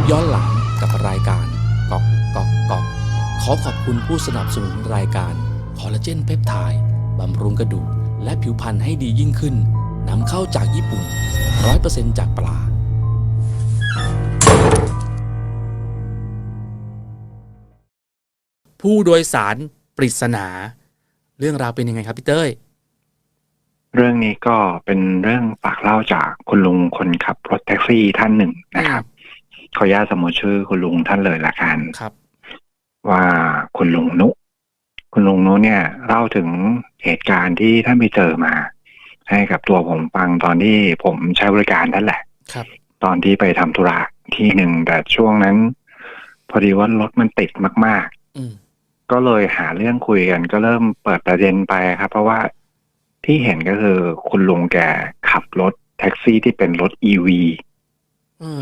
ปย้อนหลังกับรายการกอกกอกกอกขอขอบคุณผู้สนับสนุนรายการคอลลาเจนเพปไทด์บำรุงกระดูกและผิวพรรณให้ดียิ่งขึ้นนำเข้าจากญี่ปุ่น 100%จากปลาผู้โดยสารปริศนา เรื่องราวเป็นยังไงครับพี่เต้ย เรื่องนี้ก็เป็นเรื่องฝากเล่าจากคุณลุงคนขับรถแท็กซี่ท่านหนึ่งนะครับ ขออนุญาตสมมติชื่อคุณลุงท่านเลยละกันครับ ว่าคุณลุงนุ คุณลุงนุเนี่ยเล่าถึงเหตุการณ์ที่ท่านไปเจอมา ให้กับตัวผมฟังตอนที่ผมใช้บริการนั่นแหละ ครับ ตอนที่ไปทำธุระที่หนึ่งแต่ช่วงนั้น พอดีว่ารถมันติดมากอืมๆก็เลยหาเรื่องคุยกัน ก็เริ่มเปิดประเด็นไปครับ เพราะว่าที่เห็นก็คือคุณลุงแกขับรถแท็กซี่ที่เป็นรถอีวีอืม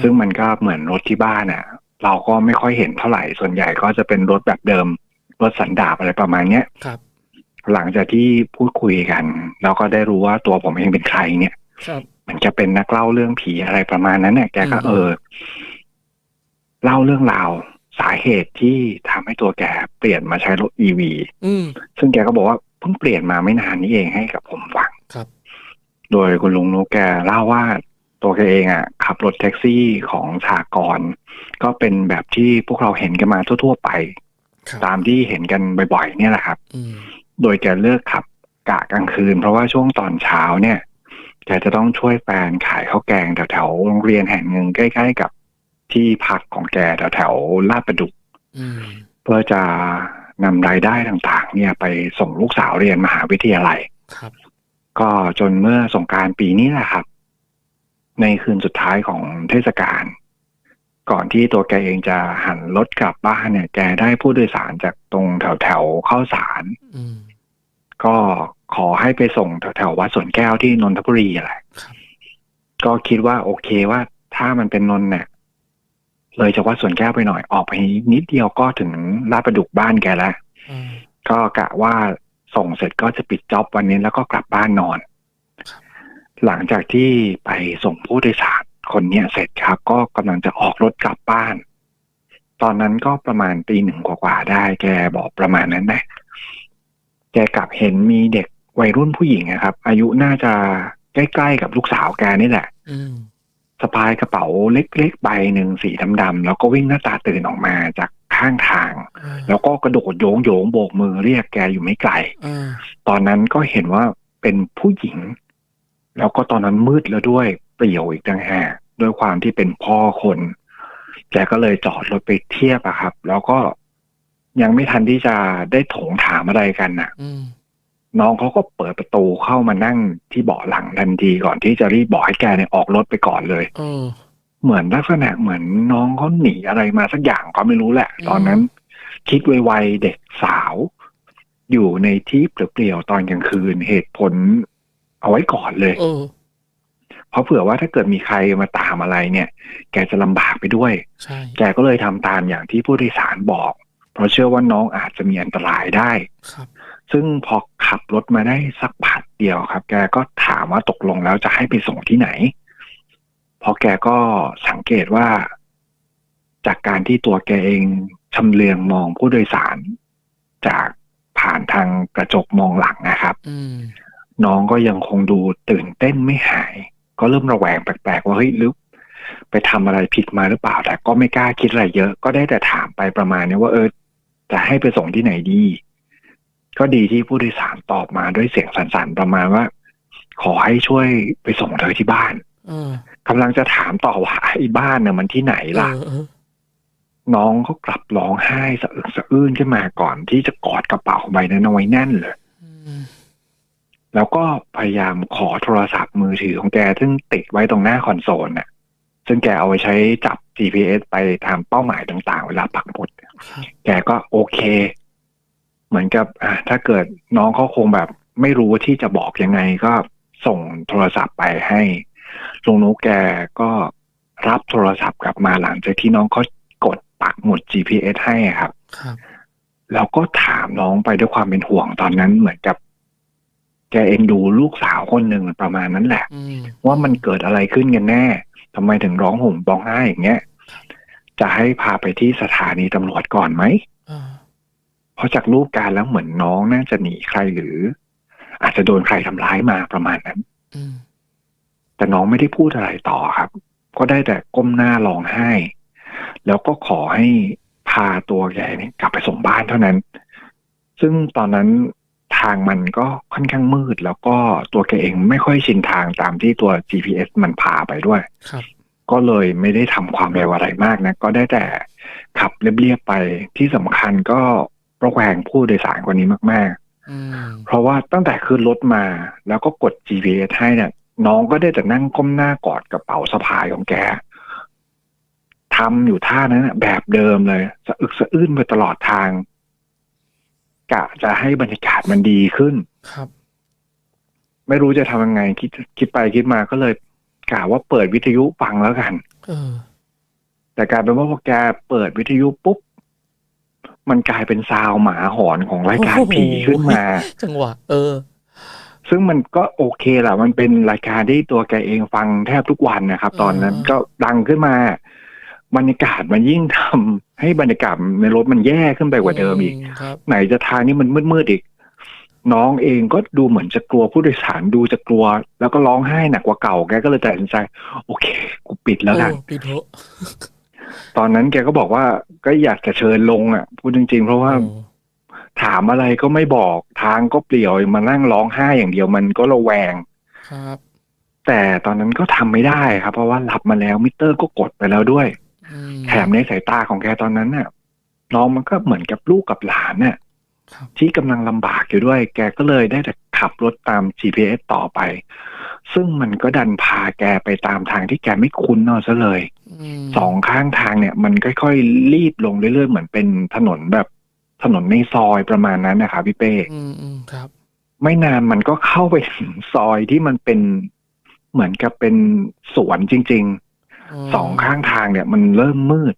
ซึ่งมันก็เหมือนรถที่บ้านอะ เราก็ไม่ค่อยเห็นเท่าไหร่ส่วนใหญ่ก็จะเป็นรถแบบเดิม รถสันดาปอะไรประมาณเนี้ยครับ หลังจากที่พูดคุยกันแล้วก็ได้รู้ว่าตัวผมเองเป็นใครเนี่ยครับมันจะเป็นนักเล่าเรื่องผีอะไรประมาณนั้นเนี่ยแกก็อืมเออ เล่าเรื่องราวสาเหตุที่ทำให้ตัวแกเปลี่ยนมาใช้รถอีวีอืมซึ่งแกก็บอกว่าเพิ่งเปลี่ยนมาไม่นานนี้เองให้กับผมฟังครับ โดยคุณลุงนุกแกเล่าว่า ตัวแกเองอะขับรถแท็กซี่ของสากรณ์ก็เป็นแบบที่พวกเราเห็นกันมาทั่ว ๆ ไปครับตามที่เห็นกันบ่อยๆ เนี่ยแหละครับอืมโดยแกเลือกขับกะกลางคืน เพราะว่าช่วงตอนเช้าเนี่ยแกจะต้องช่วยแฟนขายข้าวแกงแถวๆโรงเรียนแห่งหนึ่งใกล้ๆกับที่พักของแกแถวๆลาดประดุกอืมเพื่อจะนำรายได้ต่างๆ เนี่ยไปส่งลูกสาวเรียนมหาวิทยาลัยครับ ก็จนเมื่อสงกรารปีนี้แหละครับ ในคืนสุดท้ายของเทศกาลก่อนที่ตัวแกเองจะหันรถกลับบ้านเนี่ย แกได้ผู้โดยสารจากตรงแถวแถวๆเข้าสารอืมก็ขอให้ไปส่งแถวแถวๆวัดสวนแก้วที่นนทบุรีแหละครับก็คิดว่าโอเคว่าถ้ามันเป็นนนท์เนี่ยเลยจากวัดสวนแก้วไปหน่อยออกไปนิดเดียวก็ถึงลาดประดุกบ้านแกแล้วอืมก็กะว่าส่งเสร็จก็จะปิดจ็อบวันนี้แล้วก็กลับบ้านนอนครับ หลังจากที่ไปส่งผู้โดยสารคนเนี้ยเสร็จครับ ก็กำลังจะออกรถกลับบ้าน ตอนนั้นก็ประมาณตีหนึ่งกว่าๆได้ แกบอกประมาณนั้นนะแกกลับเห็นมีเด็กวัยรุ่นผู้หญิงนะครับ อายุน่าจะใกล้ๆกับลูกสาวแกนี่แหละอืมสะพายกระเป๋าเล็กๆใบหนึ่งสีดำๆแล้วก็วิ่งหน้าตาตื่นออกมาจากข้างทาง แล้วก็กระโดดโยงโยงๆโบกมือเรียกแกอยู่ไม่ไกลอ่าตอนนั้นก็เห็นว่าเป็นผู้หญิง แล้วก็ตอนนั้นมืดแล้วด้วยเปลี่ยวอีกต่างหากด้วยความที่เป็นพ่อคน แกก็เลยจอดรถไปเทียบอะครับ แล้วก็ยังไม่ทันที่จะได้ถงถามอะไรกันน่ะอืมน้องเขาก็เปิดประตูเข้ามานั่งที่เบาะหลังทันทีก่อนที่จะรีบบอกให้แกเนี่ยออกรถไปก่อนเลยเออเหมือนลักษณะเหมือนน้องเขาหนีอะไรมาสักอย่างก็ไม่รู้แหละอืมตอนนั้น คิดไวๆเด็กสาว อยู่ในที่เปลี่ยวๆตอนกลางคืนเหตุผล เอาไว้ก่อนเลยเออเพราะเผื่อว่าถ้าเกิดมีใครมาตามอะไรเนี่ย แกจะลำบากไปด้วยใช่แกก็เลยทำตามอย่างที่ผู้โดยสารบอก เพราะเชื่อว่าน้องอาจจะมีอันตรายได้ครับ ซึ่งพอขับรถมาได้สักพักเดียวครับ แกก็ถามว่าตกลงแล้วจะให้ไปส่งที่ไหน เพราะแกก็สังเกตว่า จากการที่ตัวแกเองชำเลืองมองผู้โดยสาร จากผ่านทางกระจกมองหลังนะครับอืม น้องก็ยังคงดูตื่นเต้นไม่หาย ก็เริ่มระแวงแปลกๆว่าเฮ้ยหรือไปทำอะไรผิดมาหรือเปล่า แต่ก็ไม่กล้าคิดอะไรเยอะ ก็ได้แต่ถามไปประมาณนี้ว่าเออจะให้ไปส่งที่ไหนดี ก็ดีที่ผู้โดยสารตอบมาด้วยเสียงสั่นๆประมาณว่า ขอให้ช่วยไปส่งเธอที่บ้านเออกำลังจะถามต่อว่าไอ้บ้านเนี่ยมันที่ไหนล่ะเออเออน้องเขากลับร้องไห้สะอึกสะอื้นขึ้นมาก่อนที่จะกอดกระเป๋าใบนั้นเอาไว้แน่นเลยอืม แล้วก็พยายามขอโทรศัพท์มือถือของแก ซึ่งติดไว้ตรงหน้าคอนโซลน่ะ ซึ่งแกเอาไว้ใช้จับ GPS ไปตามเป้าหมายต่างๆ เวลาปักหมุดครับแกก็โอเค เหมือนกับ อะถ้าเกิดน้องเขาคงแบบไม่รู้ที่จะบอกยังไงก็ส่งโทรศัพท์ไปให้ลุงนุกแกก็รับโทรศัพท์กลับมาหลังจากที่น้องเขากดปักหมุด GPS ให้อะครับ ครับ แล้วก็ถามน้องไปด้วยความเป็นห่วงตอนนั้นเหมือนกับ แกเอ็นดูลูกสาวคนหนึ่งประมาณนั้นแหละอืมว่ามันเกิดอะไรขึ้นกันแน่ทำไมถึงร้องห่มร้องไห้อย่างเงี้ยจะให้พาไปที่สถานีตำรวจก่อนไหมอ่าเพราะจากรูปการแล้วเหมือนน้องน่าจะหนีใครหรือ อาจจะโดนใครทำร้ายมาประมาณนั้นอืมแต่น้องไม่ได้พูดอะไรต่อครับ ก็ได้แต่ก้มหน้าร้องไห้ แล้วก็ขอให้พาตัวแกเนี่ยกลับไปส่งบ้านเท่านั้น ซึ่งตอนนั้น ทางมันก็ค่อนข้างมืด แล้วก็ตัวแกเองไม่ค่อยชินทางตามที่ตัว GPS มันพาไปด้วยครับก็เลยไม่ได้ทำความเร็วอะไรมากนะ ก็ได้แต่ขับเรียบๆไปที่สำคัญก็ระแวงผู้โดยสารคนนี้มากอืมๆเพราะว่าตั้งแต่ขึ้นรถมา แล้วก็กด GPS ให้เนี่ย น้องก็ได้แต่นั่งก้มหน้ากอดกระเป๋าสะพายของแกทำอยู่ท่านั้นน่ะแบบเดิมเลย สะอึกสะอื้นไปตลอดทาง กะจะให้บรรยากาศมันดีขึ้นครับ ไม่รู้จะทำยังไง คิดคิดไปคิดมาก็เลยกะว่าเปิดวิทยุฟังแล้วกันเออ แต่กลายเป็นว่าพอแกเปิดวิทยุปุ๊บมันกลายเป็นซาวหมาหอนของรายการโอ้โหผีขึ้นมา จังหวะ เออ ซึ่งมันก็โอเคแหละมันเป็นรายการที่ตัวแกเองฟังแทบทุกวันนะครับ ตอนนั้นอ่าก็ดังขึ้นมา บรรยากาศมันยิ่งทำให้บรรยากาศในรถมันแย่ขึ้นไปกว่าเดิมอีกครับไหนจะทางนี้มันมืดๆอีก น้องเองก็ดูเหมือนจะกลัวผู้โดยสารดูจะกลัว แล้วก็ร้องไห้หนักกว่าเก่าแกก็เลยตัดสินใจ โอเค กูปิดแล้วกันโอ้ปีโถตอนนั้นแกก็บอกว่าก็อยากจะเชิญลงอะ พูดจริง ๆ เพราะว่าโอ้ถามอะไรก็ไม่บอกทางก็เปลี่ยวมานั่งร้องไห้อย่างเดียวมันก็ระแวงครับ แต่ตอนนั้นก็ทำไม่ได้ครับ เพราะว่ารับมาแล้วมิเตอร์ก็กดไปแล้วด้วยอืม แถมในสายตาของแกตอนนั้นน่ะ น้องมันก็เหมือนกับลูกกับหลานน่ะครับที่กำลังลำบากอยู่ด้วย แกก็เลยได้แต่ขับรถตาม GPS ต่อไป ซึ่งมันก็ดันพาแกไปตามทางที่แกไม่คุ้นเอาซะเลยมสองข้างทางเนี่ย มันค่อยๆรีบลงเรื่อยๆ เหมือนเป็นถนนแบบถนนในซอยประมาณนั้นนะครับพี่เป้อืมอืมครับ ไม่นานมันก็เข้าไปถึงซอยที่มันเป็นเหมือนกับเป็นสวนจริง ๆ สองข้างทางเนี่ย มันเริ่มมืด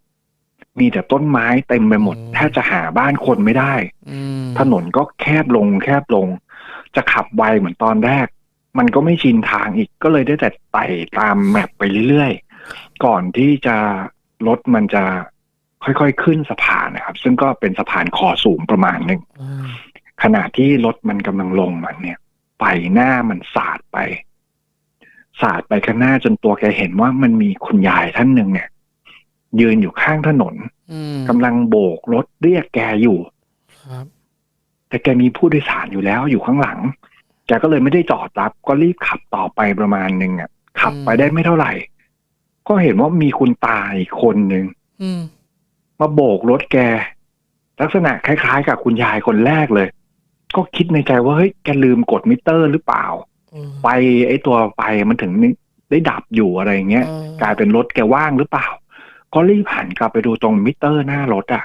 มีแต่ต้นไม้เต็มไปหมดอืมแทบจะหาบ้านคนไม่ได้อืมถนนก็แคบลง แคบลง จะขับไวเหมือนตอนแรก มันก็ไม่ชินทางอีกก็เลยได้แต่ไต่ตามแมปไปเรื่อยๆ ก่อนที่จะรถมันจะค่อยๆขึ้นสะพานนะครับ ซึ่งก็เป็นสะพานคอสูงประมาณหนึ่งอืมขณะที่รถมันกำลังลงมันเนี่ยไฟหน้ามันสาดไป สาดไปข้างหน้าจนตัวแกเห็นว่ามันมีคุณยายท่านหนึ่งเนี่ย ยืนอยู่ข้างถนนอืมกำลังโบกรถเรียกแกอยู่ครับแต่แกมีผู้โดยสารอยู่แล้วอยู่ข้างหลัง แกก็เลยไม่ได้จอดรับ ก็รีบขับต่อไปประมาณหนึ่งอะ ขับไปได้ไม่เท่าไหร่ ก็เห็นว่ามีคุณตาอีกคนหนึ่งอืมมาโบกรถแก ลักษณะคล้ายๆ กับคุณยายคนแรกเลย ก็คิดในใจว่าเฮ้ยแกลืมกดมิเตอร์หรือเปล่าอืม ไฟไอ้ตัวไฟมันถึงได้ดับอยู่อะไรอย่างเงี้ยเออกลายเป็นรถแกว่างหรือเปล่า ก็รีบหันกลับไปดูตรงมิเตอร์หน้ารถอะ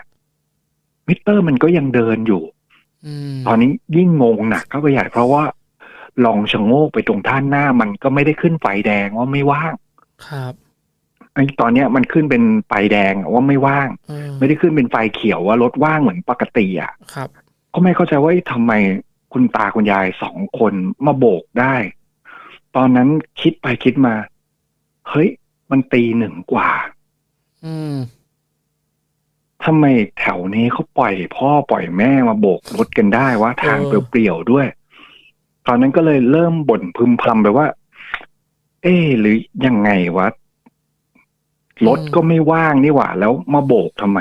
มิเตอร์มันก็ยังเดินอยู่อืมตอนนี้ยิ่งงงหนักเข้าไปใหญ่เพราะว่า ลองชะโงกไปตรงด้านหน้ามันก็ไม่ได้ขึ้นไฟแดงว่าไม่ว่าง ครับไอ้ตอนเนี้ยมันขึ้นเป็นไฟแดงว่าไม่ว่างอืมไม่ได้ขึ้นเป็นไฟเขียวว่ารถว่างเหมือนปกติอะครับ ก็ไม่เข้าใจว่าเอ๊ะทำไม คุณตาคุณยายสองคนมาโบกได้ ตอนนั้นคิดไปคิดมา เฮ้ย มันตีหนึ่งกว่า อืมทำไมแถวนี้เขาปล่อยพ่อปล่อยแม่มาโบกรถกันได้ว่าทางเออเปลี่ยวๆด้วย ตอนนั้นก็เลยเริ่มบ่นพึมพำไปว่า เอ๊ะหรือยังไงวะรถก็ไม่ว่างนี่หว่า แล้วมาโบกทำไม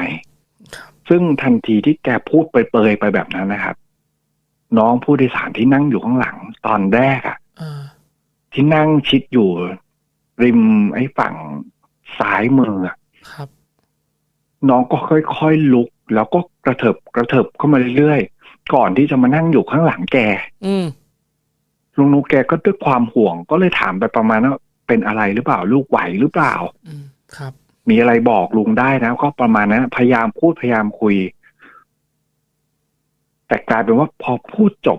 ครับซึ่งทันทีที่แกพูดเปรยๆไปแบบนั้นนะครับ น้องผู้โดยสารที่นั่งอยู่ข้างหลังตอนแรกอะอ่าที่นั่งชิดอยู่ ริมไอ้ฝั่งซ้ายมืออะครับ น้องก็ค่อยๆลุก แล้วก็กระเถิบกระเถิบเข้ามาเรื่อยๆก่อนที่จะมานั่งอยู่ข้างหลังแก อืมลุงนุกแกก็ด้วยความห่วงก็เลยถามไปประมาณว่าเป็นอะไรหรือเปล่าลูกไหวหรือเปล่า อืมครับ มีอะไรบอกลุงได้นะ ก็ประมาณนั้นพยายามพูดพยายามคุย แต่กลายเป็นว่าพอพูดจบ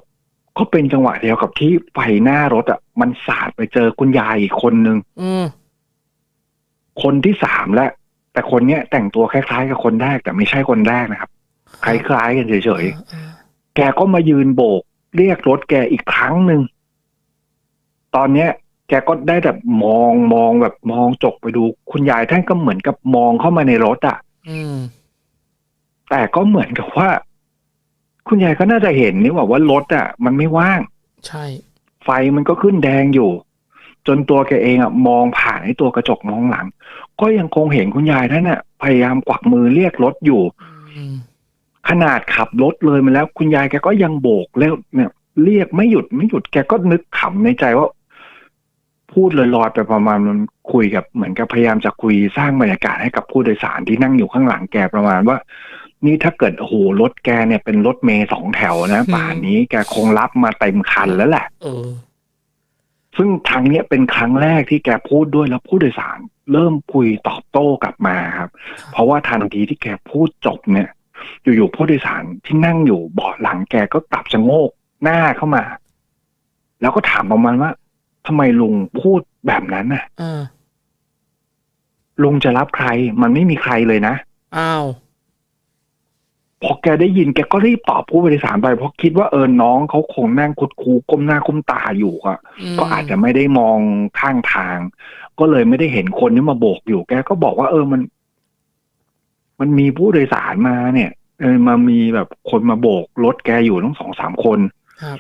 ก็เป็นจังหวะเดียวกับที่ไฟหน้ารถอะมันสาดไปเจอคุณยายอีกคนนึงอืมคนที่สามแล้วแต่คนเนี้ยแต่งตัวคล้ายๆ กับคนแรกแต่ไม่ใช่คนแรกนะครับ คล้ายๆกันเฉยอ่าอ่าๆแกก็มายืนโบก เรียกรถแกอีกครั้งหนึ่งตอนเนี้ยแกก็ได้แต่มองมองแบบมองจกไปดู คุณยายท่านก็เหมือนกับมองเข้ามาในรถอะ่ะอืมแต่ก็เหมือนกับว่า คุณยายก็น่าจะเห็นนี่ว่าว่ารถอะ มันไม่ว่าง ใช่ ไฟมันก็ขึ้นแดงอยู่ จนตัวแกเองอะมองผ่านไอ้ตัวกระจกมองหลัง ก็ยังคงเห็นคุณยายนั่นน่ะ พยายามกวักมือเรียกรถอยู่อืมขนาดขับรถเลยมาแล้ว คุณยายแกก็ยังโบกแล้วเนี่ย เรียกไม่หยุดไม่หยุดแกก็นึกขำในใจว่า พูดลอยๆไปประมาณมันคุยกับเหมือนกับพยายามจะคุยสร้างบรรยากาศให้กับผู้โดยสารที่นั่งอยู่ข้างหลังแกประมาณว่า นี่ถ้าเกิดโอ้โหรถแกเนี่ยเป็นรถเมย์สองแถวนะป่านนี้แกคงรับมาเต็มคันแล้วแหละเออซึ่งครั้งเนี้ยเป็นครั้งแรกที่แกพูดด้วยแล้วผู้โดยสาร เริ่มคุยตอบโต้กลับมาครับ เพราะว่าทันทีที่แกพูดจบเนี่ย อยู่ๆผู้โดยสารที่นั่งอยู่เบาะหลังแกก็กลับชะโงกหน้าเข้ามา แล้วก็ถามประมาณว่าทำไมลุงพูดแบบนั้นน่ะอ่าลุงจะรับใคร มันไม่มีใครเลยนะอ้าว พอแกได้ยินแกก็รีบตอบผู้โดยสารไปเพราะคิดว่าเออน้องเขาคงนั่งคุดคูก้มหน้าก้มตาอยู่อะมก็อาจจะไม่ได้มองข้างทาง ก็เลยไม่ได้เห็นคนที่มาโบกอยู่ แกก็บอกว่า เออมัน มันมีผู้โดยสารมาเนี่ยเออมามีแบบคนมาโบกรถแกอยู่ทั้งสองสามคนครับ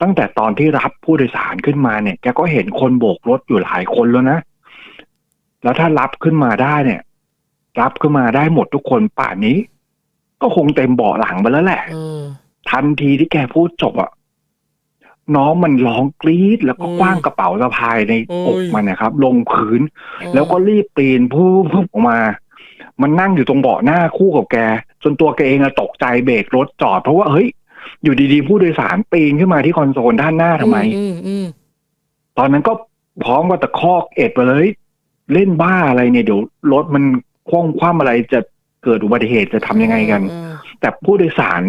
ตั้งแต่ตอนที่รับผู้โดยสารขึ้นมาเนี่ย แกก็เห็นคนโบกรถอยู่หลายคนแล้วนะ แล้วถ้ารับขึ้นมาได้เนี่ย รับขึ้นมาได้หมดทุกคนป่านนี้ ก็คงเต็มเบาะหลังไปแล้วแหละเออทันทีที่แกพูดจบอะน้องมันร้องกรี๊ดแล้วก็โอ้ยคว้างกระเป๋าสะพายในโอ้อกยมันนะครับ ลงพื้นเออแล้วก็รีบปีนพูบออกมา มันนั่งอยู่ตรงเบาะหน้าคู่กับแก จนตัวแกเองอะตกใจเบรกรถจอด เพราะว่าเฮ้ย อยู่ดีๆ ผู้โดยสารปีนขึ้นมาที่คอนโซลด้านหน้าทำไมอืมอืมตอนนั้นก็พร้อมกับตะคอกเอ็ดไปเลย เล่นบ้าอะไรเนี่ยเดี๋ยวรถมันคว่ำคว่ำอะไรจะ เกิดอุบัติเหตุจะทำยังไงกันเออแต่ผู้โดยสาร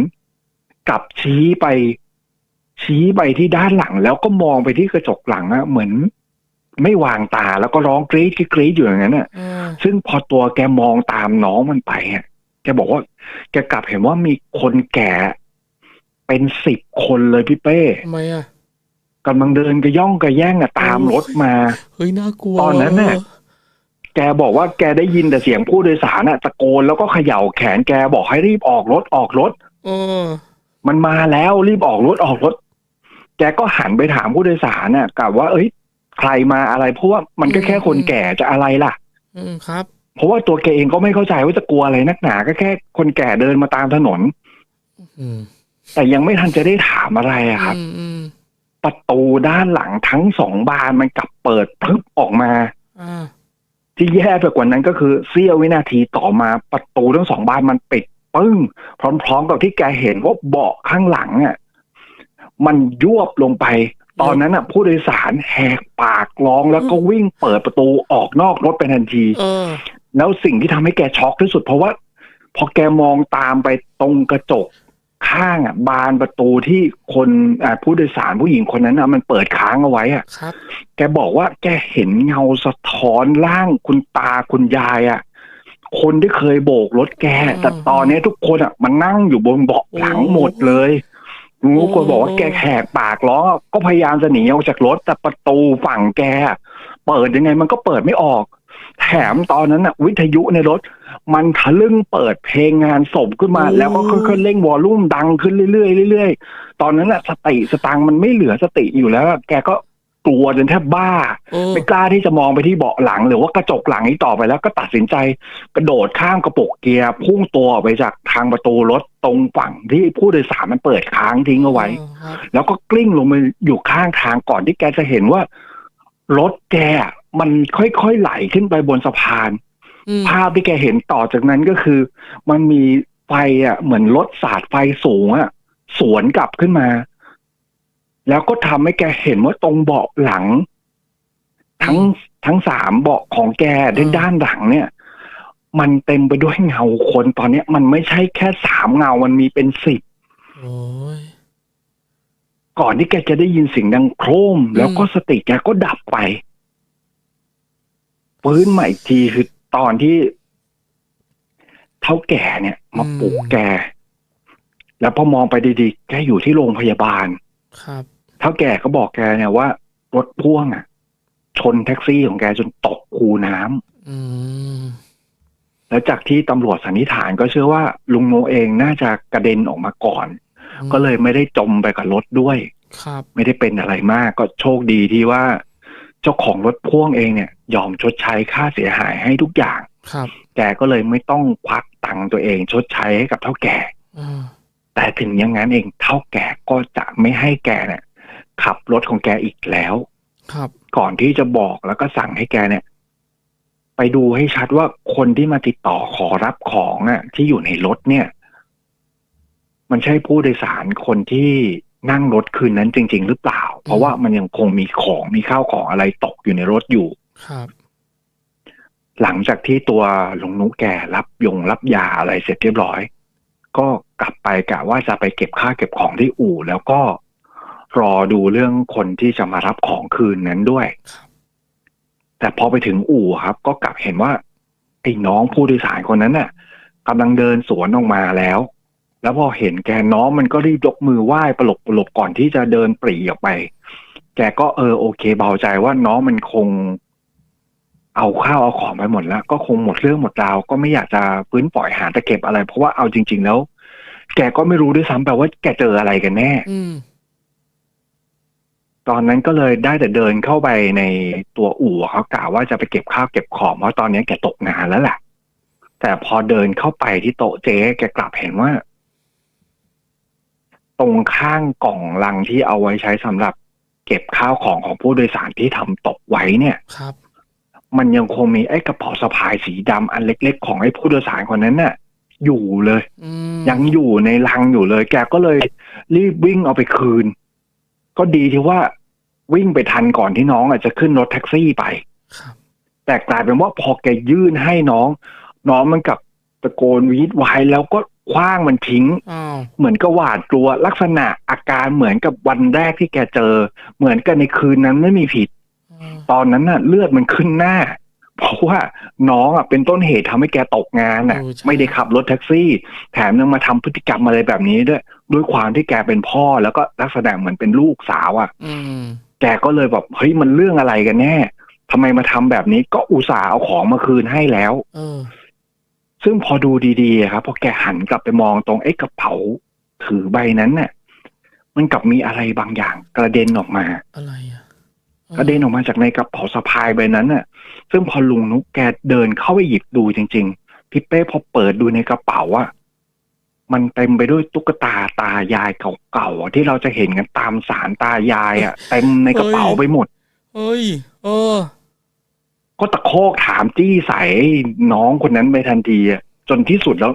กลับชี้ไป ชี้ไปที่ด้านหลัง แล้วก็มองไปที่กระจกหลังอะเหมือนไม่วางตาแล้วก็ร้องกรี๊ดกรี๊ดอยู่อย่างนั้นอะเออซึ่งพอตัวแกมองตามน้องมันไปอะแกบอกว่าแกกลับเห็นว่ามีคนแก่ เป็นสิบคนเลยพี่เป้ทำไมอะกำลังเดินกระย่องกระแย่งอะตามรถมา เฮ้ยน่ากลัว ตอนนั้นน่ะ แกบอกว่าแกได้ยินแต่เสียงผู้โดยสารอะตะโกนแล้วก็เขย่าแขนแกบอกให้รีบออกรถออกรถเออมันมาแล้วรีบออกรถออกรถ แกก็หันไปถามผู้โดยสารน่ะกับว่า เอ้ย ใครมาอะไรเพราะว่ามันก็แค่คนแก่จะอะไรล่ะ อืมครับ เพราะว่าตัวแกเองก็ไม่เข้าใจว่าจะกลัวอะไรนักหนา ก็แค่คนแก่เดินมาตามถนน อืม แต่ยังไม่ทันจะได้ถามอะไรอะครับอืมอืมประตูด้านหลังทั้งสองบานมันกลับเปิดพึบออกมา อ่า ที่แย่ไปกว่านั้นก็คือเสี้ยววินาทีต่อมาประตูทั้งสองบานมันปิดปึ้ง พร้อมๆกับที่แกเห็นว่าเบาะข้างหลังอะมันยวบลงไป ตอนนั้นอะ ผู้โดยสารแหกปากร้องแล้วก็วิ่งเปิดประตูออกนอกรถไปทันทีเออแล้วสิ่งที่ทำให้แกช็อกที่สุดเพราะว่าพอแกมองตามไปตรงกระจก ข้างอะ บานประตูที่คนอ่าผู้โดยสารผู้หญิงคนนั้นอะมันเปิดค้างเอาไว้อะครับ แกบอกว่าแกเห็นเงาสะท้อนร่างคุณตาคุณยายอะ่ะ คนที่เคยโบกรถแกอืมแต่ตอนนี้ทุกคนอะ่ะมันนั่งอยู่บนเบาะหลังโอ้หมดเลยรู้คนบอกว่าโอ้แกแหกปากร้องก็พยายามจะหนีออกจากรถแต่ประตูฝั่งแก เปิดยังไงมันก็เปิดไม่ออก แถมตอนนั้นอะ วิทยุในรถ มันทะลึ่งเปิดเพลงงานศพขึ้นมา แล้วก็ค่อยๆเร่งวอลลุ่มดังขึ้นเรื่อยๆเรื่อยๆตอนนั้นอะสติสตังค์มันไม่เหลือสติอยู่แล้วอะแกก็กลัวจนแทบบ้าเออไม่กล้าที่จะมองไปที่เบาะหลัง หรือว่ากระจกหลังนี้ต่อไปแล้วก็ตัดสินใจ กระโดดข้ามกระปุกเกียร์พุ่งตัวออกไปจากทางประตูรถตรงฝั่งที่ผู้โดยสารมันเปิดค้างทิ้งเอาไว้ออครับแล้วก็กลิ้งลงมาอยู่ข้างทางก่อนที่แกจะเห็นว่ารถแกมันค่อยๆไหลขึ้นไปบนสะพานอืม ภาพที่แกเห็นต่อจากนั้นก็คือ มันมีไฟอะ เหมือนรถสาดไฟสูงอะ สวนกลับขึ้นมา แล้วก็ทำให้แกเห็นว่าตรงเบาะหลัง ทั้งทั้งสามเบาะของแกด้านด้านหลังเนี่ย มันเต็มไปด้วยเงาคนตอนเนี้ย มันไม่ใช่แค่สามเงา มันมีเป็นสิบโอ้ยก่อนที่แกจะได้ยินเสียงดังโครม แล้วก็สติแกก็ดับไปฟื้นใหม่อีกทีคือ ตอนที่เท่าแก่เนี่ย มาปลุกแก แล้วพอมองไปดีๆ แกอยู่ที่โรงพยาบาล ครับ เท่าแก่ก็บอกแกเนี่ยว่ารถพ่วงอะ ชนแท็กซี่ของแกจนตกคูน้ำอืมแล้วจากที่ตำรวจสันนิษฐานก็เชื่อว่า ลุงโนเองน่าจะกระเด็นออกมาก่อนอืมก็เลยไม่ได้จมไปกับรถด้วย ครับ ไม่ได้เป็นอะไรมาก ก็โชคดีที่ว่า เจ้าของรถพ่วงเองเนี่ยยอมชดใช้ค่าเสียหายให้ทุกอย่าง ครับ แกก็เลยไม่ต้องควักตังค์ตัวเองชดใช้ให้กับเท่าแก่อ่าแต่ถึงอย่างนั้นเองเท่าแก่ก็จะไม่ให้แกเนี่ยขับรถของแกอีกแล้ว ครับ ก่อนที่จะบอกแล้วก็สั่งให้แกเนี่ย ไปดูให้ชัดว่าคนที่มาติดต่อขอรับของอะ ที่อยู่ในรถเนี่ย มันใช่ผู้โดยสารคนที่ นั่งรถคืนนั้นจริง ๆ หรือเปล่า เพราะว่ามันยังคงมีของมีข้าวของอะไรตกอยู่ในรถอยู่ครับ หลังจากที่ตัวลุงนุแกรับยงรับยาอะไรเสร็จเรียบร้อย ก็กลับไปกะว่าจะไปเก็บค่าเก็บของที่อู่ แล้วก็รอดูเรื่องคนที่จะมารับของคืนนั้นด้วยครับแต่พอไปถึงอู่ครับ ก็กลับเห็นว่าไอ้น้องผู้โดยสารคนนั้นน่ะกำลังเดินสวนออกมาแล้ว แล้วพอเห็นแกน้องมันก็รีบยกมือไหว้ประหลบประหลบก่อนที่จะเดินปรีออกไป แกก็เออโอเค เบาใจว่าน้องมันคง เอาข้าวเอาของไปหมดแล้ว ก็คงหมดเรื่องหมดราว ก็ไม่อยากจะฟื้นปล่อยหาตะเก็บอะไร เพราะว่าเอาจริง ๆ แล้ว แกก็ไม่รู้ด้วยซ้ำไปว่าแกเจออะไรกันแน่อืมตอนนั้นก็เลยได้แต่เดินเข้าไปในตัวอู่เขากล่าวว่าจะไปเก็บข้าวเก็บของเพราะตอนนี้แกตกงานแล้วแหละแต่พอเดินเข้าไปที่โต๊ะเจ๊แกกลับเห็นว่า ตรงข้างกล่องลังที่เอาไว้ใช้สำหรับเก็บข้าวของของผู้โดยสารที่ทำตกไว้เนี่ยครับ มันยังคงมีไอ้กระเป๋าสะพายสีดำอันเล็ก ๆ ของไอ้ผู้โดยสารคนนั้นน่ะ อยู่เลยอืมยังอยู่ในลังอยู่เลย แกก็เลยรีบวิ่งเอาไปคืน ก็ดีที่ว่าวิ่งไปทันก่อนที่น้องอาจจะขึ้นรถแท็กซี่ไปครับแต่กลายเป็นว่าพอแกยื่นให้น้อง น้องมันกลับตะโกนวีดวายแล้วก็ คว้างมันทิ้งอ้าวเหมือนกับหวาดกลัวลักษณะอาการเหมือนกับวันแรกที่แกเจอ เหมือนกันในคืนนั้นไม่มีผิดอ่าตอนนั้นน่ะ เลือดมันขึ้นหน้า เพราะว่าน้องอะเป็นต้นเหตุทำให้แกตกงานน่ะเออใช่ไม่ได้ขับรถแท็กซี่ แถมยังมาทำพฤติกรรมอะไรแบบนี้ด้วย ด้วยความที่แกเป็นพ่อแล้วก็ลักษณะเหมือนเป็นลูกสาวอะอืมแกก็เลยแบบเฮ้ยมันเรื่องอะไรกันแน่ทำไมมาทำแบบนี้ก็อุตส่าห์เอาของมาคืนให้แล้วเออ ซึ่งพอดูดีๆอะครับพอแกหันกลับไปมองตรงไอ้กระเป๋าถือใบนั้นน่ะมันกลับมีอะไรบางอย่างกระเด็นออกมา อะไรอะกระเด็นออกมาจากในกระเป๋าสะพายใบนั้นน่ะ ซึ่งพอลุงนุกแกเดินเข้าไปหยิบดูจริง ๆ พี่เป้พอเปิดดูในกระเป๋าอะมันเต็มไปด้วยตุ๊กตาตายายเก่าๆอะที่เราจะเห็นกันตามสารตายายอะเต็มในกระเป๋าไปหมด เฮ้ย เออ ก็ตะโคกถามจี้ใส่น้องคนนั้นไปทันทีอะจนที่สุดแล้ว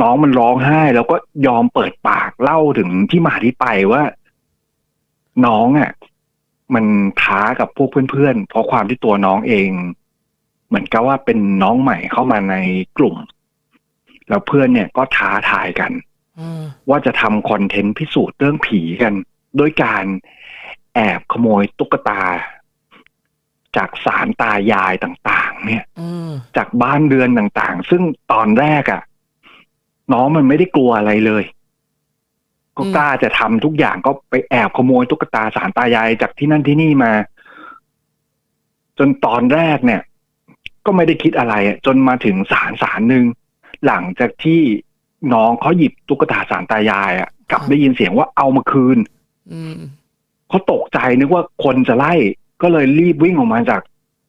น้องมันร้องไห้ แล้วก็ยอมเปิดปากเล่าถึงที่มาที่ไปว่า น้องอะ มันท้ากับพวกเพื่อนๆ เพราะความที่ตัวน้องเอง เหมือนกับว่าเป็นน้องใหม่เข้ามาในกลุ่ม แล้วเพื่อนเนี่ยก็ท้าทายกันอ่าว่าจะทำคอนเทนต์พิสูจน์เรื่องผีกัน โดยการแอบขโมยตุ๊กตา จากสารตายายต่างๆ เนี่ยอ่าจากบ้านเรือนต่างๆ ซึ่งตอนแรกอะ่ะ น้องมันไม่ได้กลัวอะไรเลย ก็กล้าจะทำทุกอย่างก็ไปแอบขโมยตุ๊กตาสารตายายจากที่นั่นที่นี่มา จนตอนแรกเนี่ย ก็ไม่ได้คิดอะไรอะจนมาถึงศาลศาลหนึ่งหลังจากที่น้องเขาหยิบตุ๊กตาสารตายายอะกลับได้ยินเสียงว่าเอามาคืนอืมเขาตกใจนึกว่าคนจะไล่ ก็เลยรีบวิ่งออกมาจาก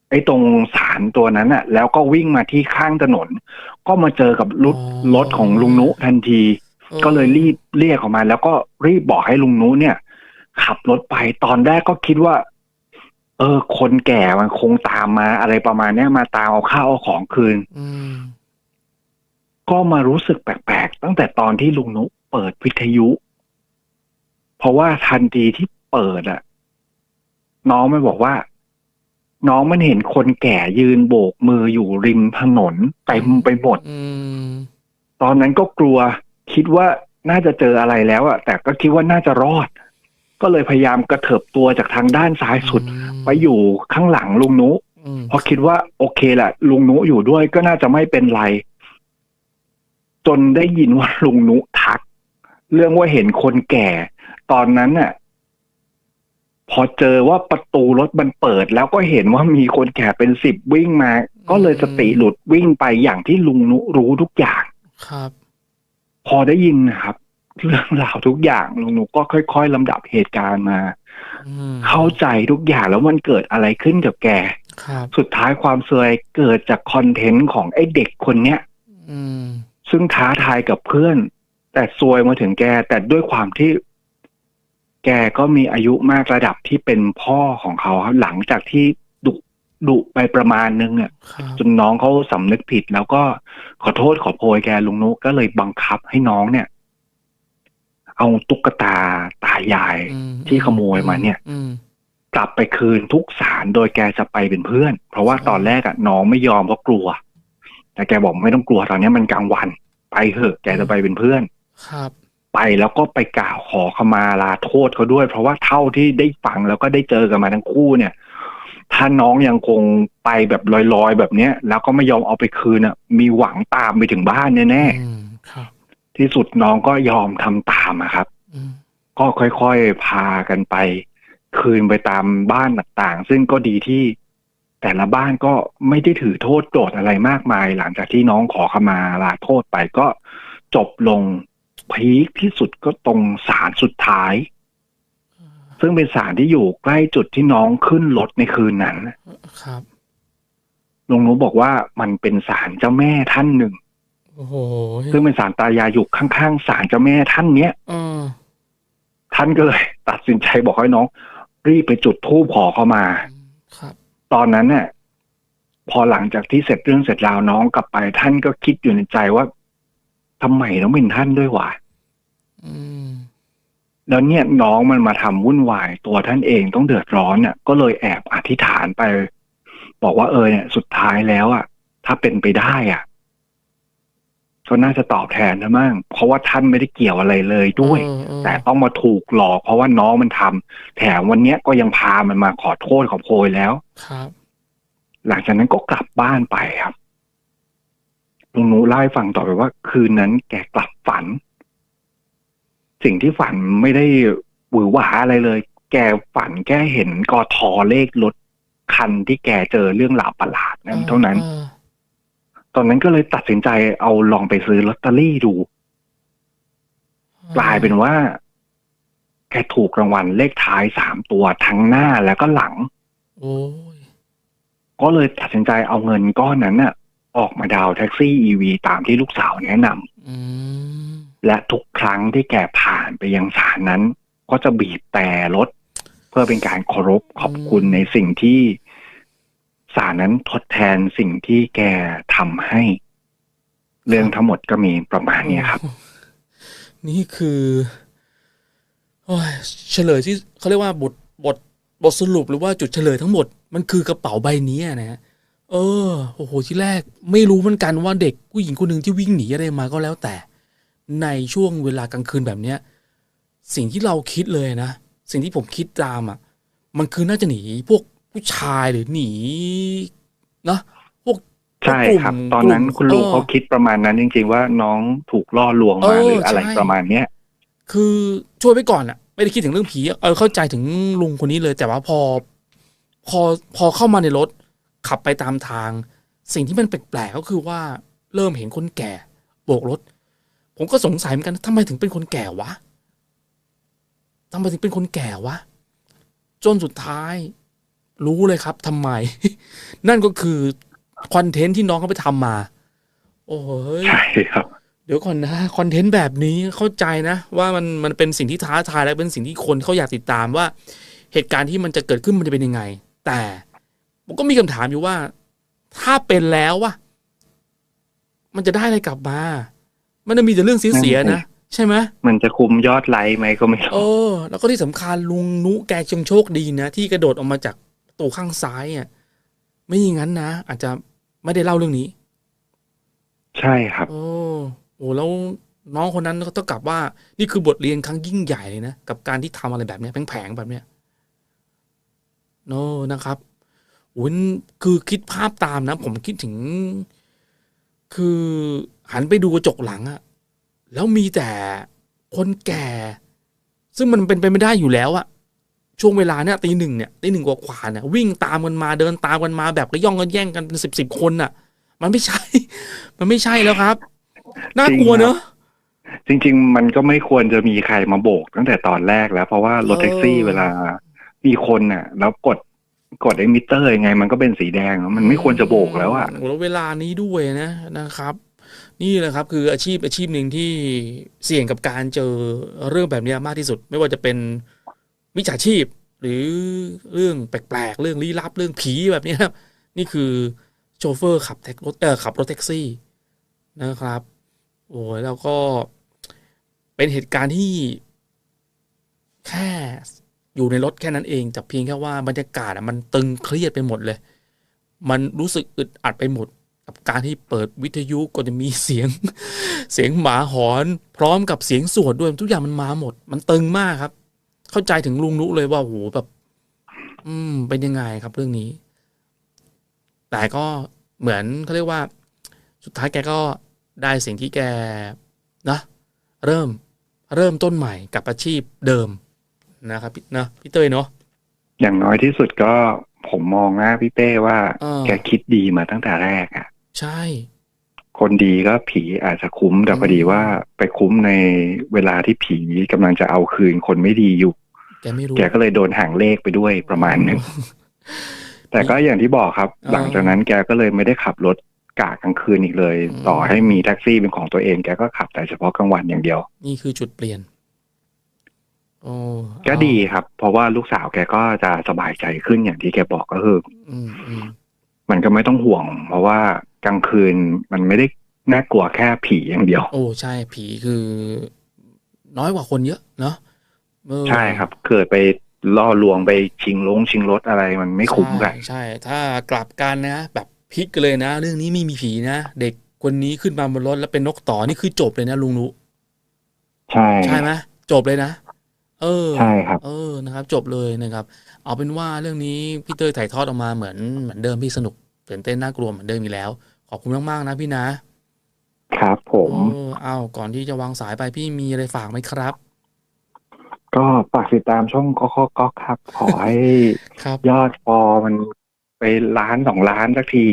ไอ้ตรงสารตัวนั้นน่ะแล้วก็วิ่งมาที่ข้างถนน ก็มาเจอกับรถรถของลุงนุทันทีออก็เลยรีบเรียกออกมา แล้วก็รีบบอกให้ลุงนุเนี่ย ขับรถไปตอนแรกก็คิดว่า เออ คนแก่มันคงตามมาอะไรประมาณเนี้ยมาตามเอาข้าวเอาของคืนอืมก็มารู้สึกแปลกๆตั้งแต่ตอนที่ลุงนุเปิดวิทยุ เพราะว่าทันทีที่เปิดอะ น้องมันบอกว่า น้องมันเห็นคนแก่ยืนโบกมืออยู่ริมถนนเต็มไปหมดอืมตอนนั้นก็กลัว คิดว่าน่าจะเจออะไรแล้วอะแต่ก็คิดว่าน่าจะรอด ก็เลยพยายามกระเถิบตัวจากทางด้านซ้ายสุด ไปอยู่ข้างหลังลุงนุอืมเพราะคิดว่าโอเคแหละลุงนุอยู่ด้วยก็น่าจะไม่เป็นไร จนได้ยินว่าลุงนุทัก เรื่องว่าเห็นคนแก่ ตอนนั้นน่ะ พอเจอว่าประตูรถมันเปิด แล้วก็เห็นว่ามีคนแก่เป็นสิบวิ่งมา ก็เลยสติหลุดวิ่งไปอย่างที่ลุงนุรู้ทุกอย่างครับ พอได้ยินนะครับ เรื่องราวทุกอย่างลุงนุก็ค่อยๆลำดับเหตุการณ์มาอืมเข้าใจทุกอย่างแล้วมันเกิดอะไรขึ้นกับแกครับสุดท้ายความซวยเกิดจากคอนเทนต์ของไอ้เด็กคนเนี้ยอืมซึ่งท้าทายกับเพื่อน แต่ซวยมาถึงแกแต่ด้วยความที่ แกก็มีอายุมากระดับที่เป็นพ่อของเขาครับหลังจากที่ดุดุไปประมาณนึงอะครับจนน้องเขาสำนึกผิด แล้วก็ขอโทษขอโพยแกลุงนุก็เลยบังคับให้น้องเนี่ย เอาตุ๊กตาตายายอืมที่ขโมยมาเนี่ยอืมกลับไปคืนทุกสารโดยแกจะไปเป็นเพื่อน เพราะว่าตอนแรกอะน้องไม่ยอมเพราะกลัว แต่แกบอกไม่ต้องกลัวตอนนี้มันกลางวัน ไปเถอะแกจะไปเป็นเพื่อน ครับ ไปแล้วก็ไปกล่าวขอขมาลาโทษเขาด้วย เพราะว่าเท่าที่ได้ฟังแล้วก็ได้เจอกันมาทั้งคู่เนี่ย ถ้าน้องยังคงไปแบบลอยๆแบบเนี้ย แล้วก็ไม่ยอมเอาไปคืนอะมีหวังตามไปถึงบ้านแน่อืมครับๆที่สุดน้องก็ยอมทำตามอะครับอืมก็ค่อยๆพากันไป คืนไปตามบ้านต่างๆ ซึ่งก็ดีที่แต่ละบ้านก็ไม่ได้ถือโทษโกรธอะไรมากมาย หลังจากที่น้องขอขมาลาโทษไปก็จบลง พีคที่สุดก็ตรงศาลสุดท้าย ซึ่งเป็นศาลที่อยู่ใกล้จุดที่น้องขึ้นรถในคืนนั้นครับลุงนุบอกว่ามันเป็นศาลเจ้าแม่ท่านหนึ่งโอ้โหซึ่งเป็นศาลตายายอยู่ข้างๆศาลเจ้าแม่ท่านเนี้ยเออท่านก็เลย ตัดสินใจบอกให้น้อง รีบไปจุดธูปขอเข้ามาครับ ตอนนั้นเนี่ยพอหลังจากที่เสร็จเรื่องเสร็จราวน้องกลับไป ท่านก็คิดอยู่ในใจว่า ทำไมต้องเป็นท่านด้วยวะอืมแล้วเนี่ยน้องมันมาทำวุ่นวาย ตัวท่านเองต้องเดือดร้อนเนี่ยก็เลยแอบอธิษฐานไป บอกว่าเออเนี่ย สุดท้ายแล้วอะ ถ้าเป็นไปได้อะก็น่าจะตอบแทนนะมั่งเพราะว่าท่านไม่ได้เกี่ยวอะไรเลยด้วยเออเออแต่ต้องมาถูกหลอก เพราะว่าน้องมันทำแถมวันเนี้ยก็ยังพามันมาขอโทษขอโพยแล้ว ครับ หลังจากนั้นก็กลับบ้านไปครับ ลุงหนูเล่าให้ฟังต่อไปว่า คืนนั้นแกกลับฝัน สิ่งที่ฝันไม่ได้หวือหวาอะไรเลย แกฝันแกเห็นกอทอเลขรถคันที่แกเจอเรื่องราวประหลาดนั้นเท่านั้นออตอนนั้นก็เลยตัดสินใจเอาลองไปซื้อลอตเตอรี่ดู กลายเป็นว่า แกถูกรางวัลเลขท้ายสามตัวทั้งหน้าแล้วก็หลังโอ้ยก็เลยตัดสินใจเอาเงินก้อนนั้นน่ะ ออกมาดาวน์แท็กซี่อีวีตามที่ลูกสาวแนะนำอืมและทุกครั้งที่แกผ่านไปยังศาลนั้น ก็จะบีบแต่รถ เพื่อเป็นการเคารพขอบคุณในสิ่งที่ศาลนั้นทดแทนสิ่งที่แกทำให้ เรื่องทั้งหมดก็มีประมาณเนี้ยครับ นี่คือโอ้ยเฉลยที่เขาเรียกว่าบทบทบทสรุปหรือว่าจุดเฉลยทั้งหมด มันคือกระเป๋าใบนี้อะนะฮะ เออโอ้โหที่แรกไม่รู้เหมือนกันว่าเด็กผู้หญิงคนหนึ่งที่วิ่งหนีอะไรมาก็แล้วแต่ ในช่วงเวลากลางคืนแบบเนี้ย สิ่งที่เราคิดเลยนะ สิ่งที่ผมคิดตามอะ มันคือน่าจะหนีพวกผู้ชายหรือหนีเนาะพวกใช่ครับ กลุ่มตอนนั้นกลุ่มคุณลุงเออเขาคิดประมาณนั้นจริง ๆ ว่าน้องถูกล่อลวงเอมาอหรืออะไรใช่ประมาณเนี้ย คือช่วยไว้ก่อนอะไม่ได้คิดถึงเรื่องผีอะเออเข้าใจถึงลุงคนนี้เลย แต่ว่าพอ พอพอเข้ามาในรถ ขับไปตามทาง สิ่งที่มันแปลกๆก็คือว่าเริ่มเห็นคนแก่โบกรถ ผมก็สงสัยเหมือนกันทำไมถึงเป็นคนแก่วะทำไมถึงเป็นคนแก่วะ จนสุดท้าย รู้เลยครับทำไม นั่นก็คือคอนเทนต์ที่น้องเขาไปทำมา โอ้ยใช่ครับเดี๋ยวก่อนนะคอนเทนต์แบบนี้เข้าใจนะ ว่ามันมันเป็นสิ่งที่ท้าทายและเป็นสิ่งที่คนเขาอยากติดตามว่า เหตุการณ์ที่มันจะเกิดขึ้นมันจะเป็นยังไง แต่ ผมก็มีคำถามอยู่ว่า ถ้าเป็นแล้ววะมันจะได้อะไรกลับมา มันจะมีแต่เรื่องเสียๆนะใช่ไหมมันจะคุมยอดไลค์ไหมก็ไม่เอรู้อแล้วก็ที่สำคัญลุงนุแกจงโชคดีนะที่กระโดดออกมาจากประตูข้างซ้ายอะไม่อย่างนั้นนะอาจจะไม่ได้เล่าเรื่องนี้ ใช่ครับ โอ้โหแล้วน้องคนนั้นก็ต้องกลับว่า นี่คือบทเรียนครั้งยิ่งใหญ่เลยนะ กับการที่ทำอะไรแบบเนี้ยแผงๆแบบเนี้ยโน้นะครับ อุ้นคือคิดภาพตามนะ ผมคิดถึง คือหันไปดูกระจกหลังอะแล้วมีแต่คนแก่ ซึ่งมันเป็นไปไม่ได้อยู่แล้วอะช่วงเวลาเนี่ยตีหนึ่งเนี่ยตีหนึ่งกว่าๆเนี่ยวิ่งตามกันมาเดินตามกันมาแบบก็ย่องกันแย่งกันเป็นสิบสิบคนน่ะมันไม่ใช่ มันไม่ใช่แล้วครับน่ากลัวเนอะจริง ๆ มันก็ไม่ควรจะมีใครมาโบกตั้งแต่ตอนแรกแล้ว เพราะว่ารถแท็กซี่เออเวลามีคนน่ะ แล้วกด กดไอ้มิเตอร์ยังไง มันก็เป็นสีแดง มันไม่ควรจะโบกแล้วอะโแล้วเวลานี้ด้วยนะนะครับ นี่แหละครับ คืออาชีพอาชีพหนึ่งที่เสี่ยงกับการเจอเรื่องแบบนี้มากที่สุด ไม่ว่าจะเป็นวิชาชีพ หรือเรื่องแปลกๆ เรื่องลี้ลับเรื่องผีแบบนี้ครับ นี่คือโชเฟอร์ขับแท็กรถเออขับรถแท็กซี่นะครับ โอ้ยแล้วก็เป็นเหตุการณ์ที่แค่ อยู่ในรถแค่นั้นเองแต่เพียงแค่ว่าบรรยากาศอะมันตึงเครียดไปหมดเลย มันรู้สึกอึดอัดไปหมด กับการที่เปิดวิทยุก็จะมีเสียง เสียงหมาหอน พร้อมกับเสียงสวดด้วยทุกอย่างมันมาหมด มันตึงมากครับ เข้าใจถึงลุงนุเลยว่าโหแบบ อืม เป็นยังไงครับเรื่องนี้ แต่ก็เหมือนเขาเรียกว่า สุดท้ายแกก็ได้สิ่งที่แกนะเริ่มเริ่มต้นใหม่กับอาชีพเดิม นะครับพี่นะพี่เต้ยเนาะอย่างน้อยที่สุดก็ผมมองนะพี่เป้ว่าเออแกคิดดีมาตั้งแต่แรกอะ ใช่ คนดีก็ผีอาจจะคุ้มแต่อืมพอดีว่าไปคุ้มในเวลาที่ผีกำลังจะเอาคืนคนไม่ดีอยู่แกไม่รู้แกก็เลยโดนห่างเลขไปด้วยประมาณหนึ่งแต่ก็อย่างที่บอกครับอ่าหลังจากนั้นแกก็เลยไม่ได้ขับรถกะกลางคืนอีกเลยอืมต่อให้มีแท็กซี่เป็นของตัวเองแกก็ขับแต่เฉพาะกลางวันอย่างเดียว นี่คือจุดเปลี่ยนโอ้ ก็ดีครับ เพราะว่าลูกสาวแกก็จะสบายใจขึ้นอย่างที่แกบอกก็คืออืมอืมมันก็ไม่ต้องห่วง เพราะว่ากลางคืนมันไม่ได้น่ากลัวแค่ผีอย่างเดียว โอ้ใช่ผีคือ น้อยกว่าคนเยอะเนาะเออใช่ครับ เกิดไปล่อลวงไปชิงลงชิงรถอะไรมันไม่คุ้มกันใช่ใช่ถ้ากลับกันนะแบบพลิกกันเลยนะ เรื่องนี้ไม่มีผีนะ เด็กคนนี้ขึ้นมาบนรถแล้วเป็นนกต่อนี่คือจบเลยนะลุงนุใช่ใช่ไหมจบเลยนะ เออใช่ครับ เออนะครับ จบเลยนะครับ เอาเป็นว่าเรื่องนี้พี่เตยถ่ายทอดออกมาเหมือนเหมือนเดิมพี่สนุกตื่นเต้นน่ากลัวเหมือนเดิมอีกแล้ว ขอบคุณมากๆนะพี่นะครับผมเออเอาก่อนที่จะวางสายไปพี่มีอะไรฝากไหมครับ ก็ฝากติดตามช่องก็ก็ก็ครับ ขอให้ครับยอดฟอมันไปล้านสองล้านสักที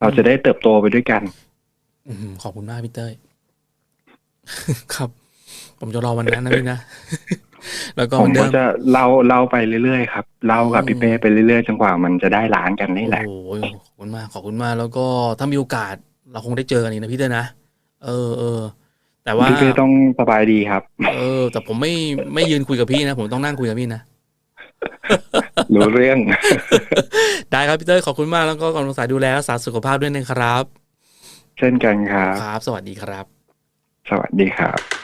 เราจะได้เติบโตไปด้วยกัน อืมขอบคุณมากพี่เต้ย ครับ ผมจะรอวันนั้นนะพี่นะ แล้วก็ผมเหอนเดิก็มจะเล่าเล่าไปเรื่อยๆครับเล่ากับอืมพี่เป้ไปเรื่อยๆจนกว่ามันจะได้ล้านกันนี่แหละโอ้ยขอบคุณมากขอบคุณมากแล้วก็ถ้ามีโอกาสเราคงได้เจอกันอีกนะพี่เต้ยนะเออเออแต่ว่าพี่เป้ต้องสบายดีครับ เออ แต่ผมไม่ไม่ยืนคุยกับพี่นะผมต้องนั่งคุยกับพี่นะรู้เรื่อง ได้ครับพี่เต้ยขอบคุณมากแล้วก็กำลังสายดูแลรักษาสุขภาพด้วยนะครับ เช่นกันครับครับ สวัสดีครับ สวัสดีครับ